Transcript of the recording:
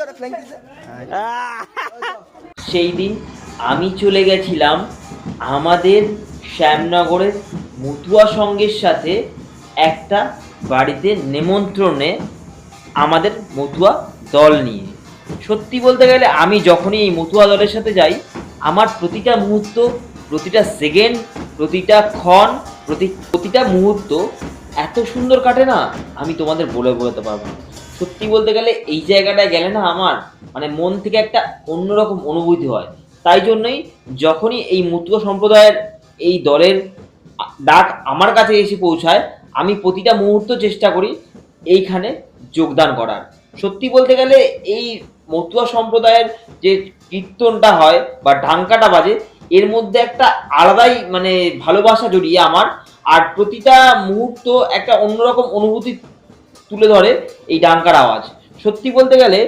সেই দিন আমি চলে গেছিলাম আমাদের শ্যামনগরের মতুয়া সঙ্গের সাথে একটা বাড়িতে নেমন্ত্রণে আমাদের মতুয়া দল নিয়ে। সত্যি বলতে গেলে আমি যখনই এই মতুয়া দলের সাথে যাই, আমার প্রতিটা মুহূর্ত, প্রতিটা সেকেন্ড প্রতিটা ক্ষণ, প্রতি, প্রতিটা মুহূর্ত এত সুন্দর কাটে না, আমি তোমাদের বলে বলতে পারব না। সত্যি বলতে গেলে এই জায়গাটায় গেলে না আমার মানে মন থেকে একটা অন্যরকম অনুভূতি হয়। তাই জন্যই যখনই এই মতুয়া সম্প্রদায়ের এই দলের ডাক আমার কাছে এসে পৌঁছায়, আমি প্রতিটা মুহূর্ত চেষ্টা করি এইখানে যোগদান করার। সত্যি বলতে গেলে এই মতুয়া সম্প্রদায়ের যে কীর্তনটা হয় বা ঢাঙ্কাটা বাজে, এর মধ্যে একটা আলাদাই মানে ভালোবাসা জড়িয়ে আমার, আর প্রতিটা মুহূর্ত একটা অন্যরকম অনুভূতি তুলে ধরে এই ডাঙ্কার আওয়াজ। সত্যি বলতে গেলে